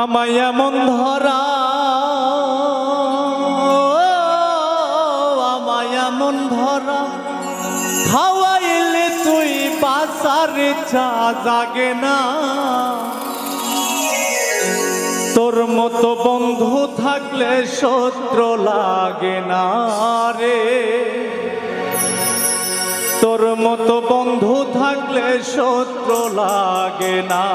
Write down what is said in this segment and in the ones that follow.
আমায় এমন ধরা, আমায় এমন ধরা। খাওয়াইলে তুই বাসার চা জাগে না। তোর মতো বন্ধু থাকলে শত্রু লাগে না রে। তোর মতো বন্ধু থাকলে শত্রু লাগে না।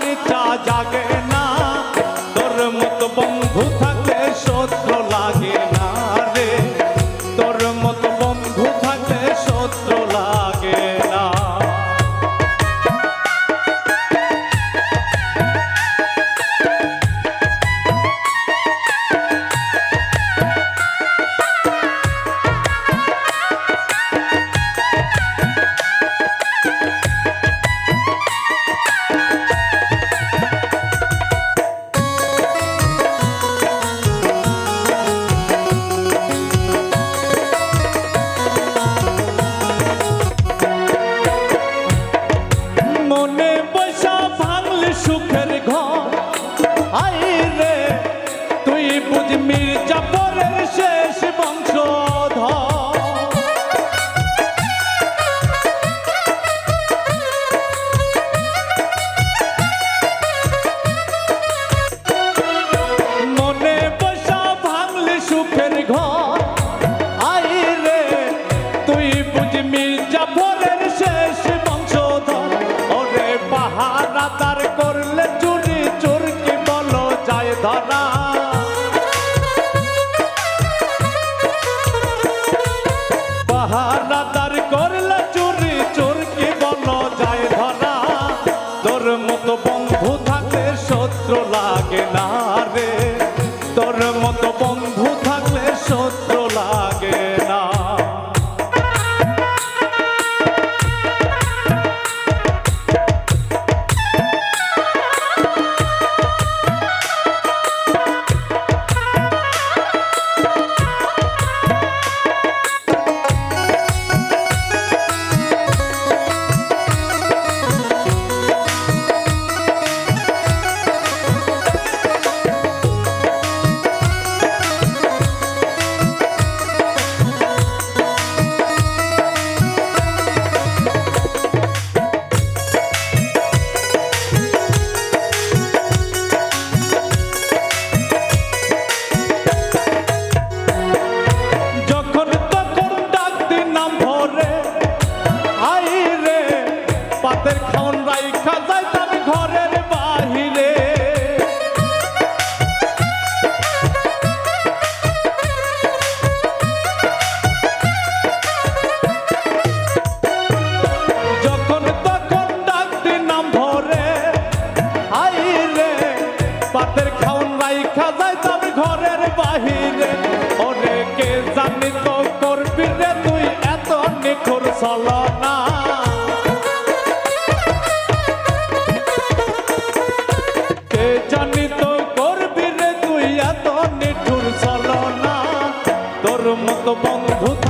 বাসার চা বুঝ মির্জাপুরের রাইখা যাইতাম ঘরের বাহিরে। যখন তখন ডাক দিন নাম ভরে আই রে পাতের খাওন রাইখা যাইতাম ঘরের বাহিরে। ওরে, কে জানি তো করবি রে তুই এত নিখুর চলনা মতো বন্ধু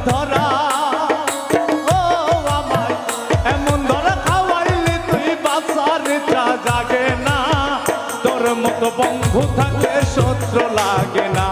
বন্ধু থাকে শত্রু লাগে না।